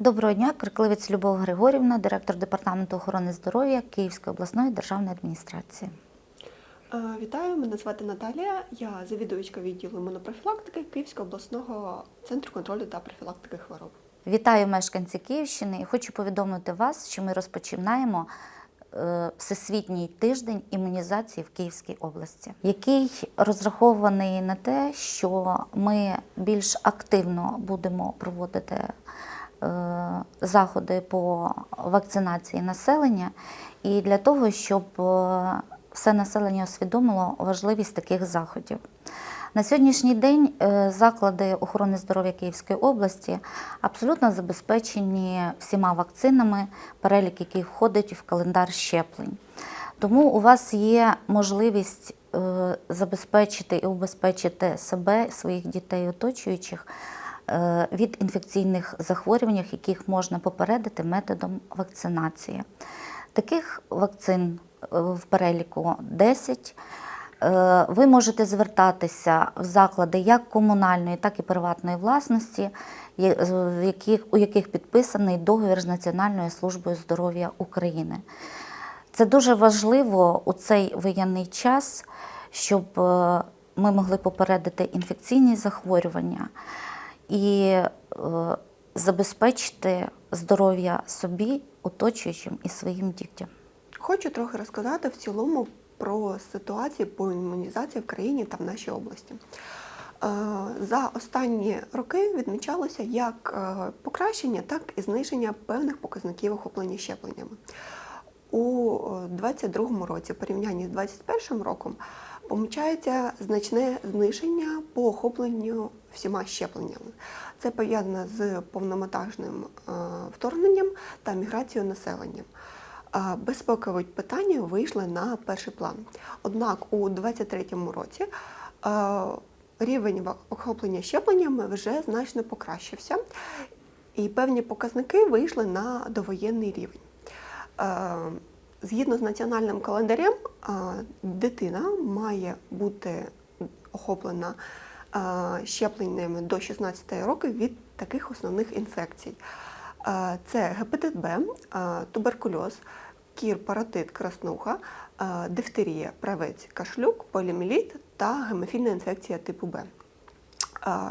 Доброго дня, Крикливець Любов Григорівна, директор департаменту охорони здоров'я Київської обласної державної адміністрації. Е, Вітаю, мене звати Наталія. Я завідувачка відділу імунопрофілактики Київського обласного центру контролю та профілактики хвороб. Вітаю мешканці Київщини і хочу повідомити вас, що ми розпочинаємо е, Всесвітній тиждень імунізації в Київській області, який розрахований на те, що ми більш активно будемо проводити заходи по вакцинації населення, і для того, щоб е, все населення усвідомило важливість таких заходів. На сьогоднішній день е, заклади охорони здоров'я Київської області абсолютно забезпечені всіма вакцинами, перелік яких входить в календар щеплень. Тому у вас є можливість е, забезпечити і убезпечити себе, своїх дітей, оточуючих е, від інфекційних захворювань, яких можна попередити методом вакцинації. Таких вакцин е, в переліку 10. Е, Ви можете звертатися в заклади як комунальної, так і приватної власності, у яких підписаний договір з Національною службою здоров'я України. Це дуже важливо у цей воєнний час, щоб е, ми могли попередити інфекційні захворювання і е, забезпечити здоров'я собі, оточуючим і своїм дітям. Хочу трохи розказати в цілому про ситуацію по імунізації в країні та в нашій області. Е, За останні роки відмічалося як е, покращення, так і зниження певних показників охоплення щепленнями. У 2022 році, в порівнянні з 2021 роком, помічається значне зниження по охопленню всіма щепленнями. Це пов'язано з повномонтажним е, вторгненням та міграцією населення. А Безпекові питання вийшли на перший план. Однак у 2023 році е, рівень охоплення щепленнями вже значно покращився, і певні показники вийшли на довоєнний рівень. Згідно з національним календарем, дитина має бути охоплена щепленнями до 16 років від таких основних інфекцій. Це гепатит Б, туберкульоз, кір, паротит, краснуха, дифтерія, правець, кашлюк, поліоміеліт та гемофільна інфекція типу Б.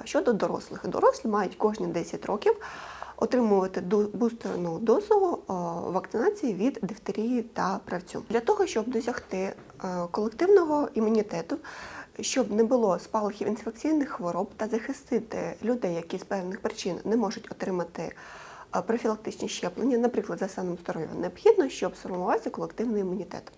Щодо дорослих, дорослі мають кожні 10 років отримувати бустерну дозу вакцинації від дифтерії та правцю. Для того, щоб досягти е, колективного імунітету, щоб не було спалахів інфекційних хвороб та захистити людей, які з певних причин не можуть отримати профілактичні щеплення, наприклад, за станом здоров'я, необхідно, щоб сформувався колективний імунітет.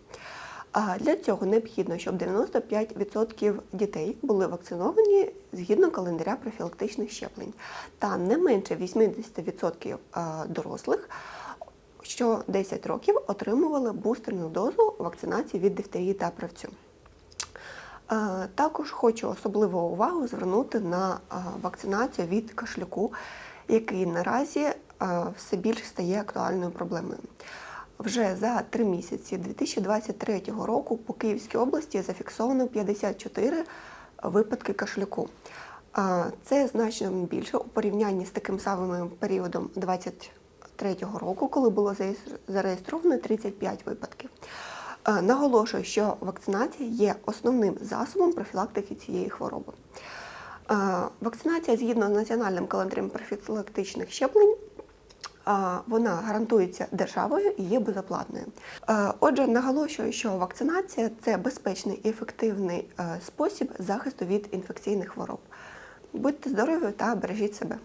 Для цього необхідно, щоб 95% дітей були вакциновані згідно календаря профілактичних щеплень, та не менше 80% дорослих, що 10 років отримували бустерну дозу вакцинації від дифтерії та правцю. Е, Також хочу особливу увагу звернути на е, вакцинацію від кашлюку, який наразі е, все більше стає актуальною проблемою. Вже за три місяці 2023 року по Київській області зафіксовано 54 випадки кашлюку. Це значно більше у порівнянні з таким самим періодом 2023 року, коли було зареєстровано 35 випадків. Наголошую, що вакцинація є основним засобом профілактики цієї хвороби. Вакцинація згідно з національним календарем профілактичних щеплень вона гарантується державою і є безоплатною. Е, Отже, наголошую, що вакцинація це безпечний і ефективний е, спосіб захисту від інфекційних хвороб. Будьте здорові та бережіть себе.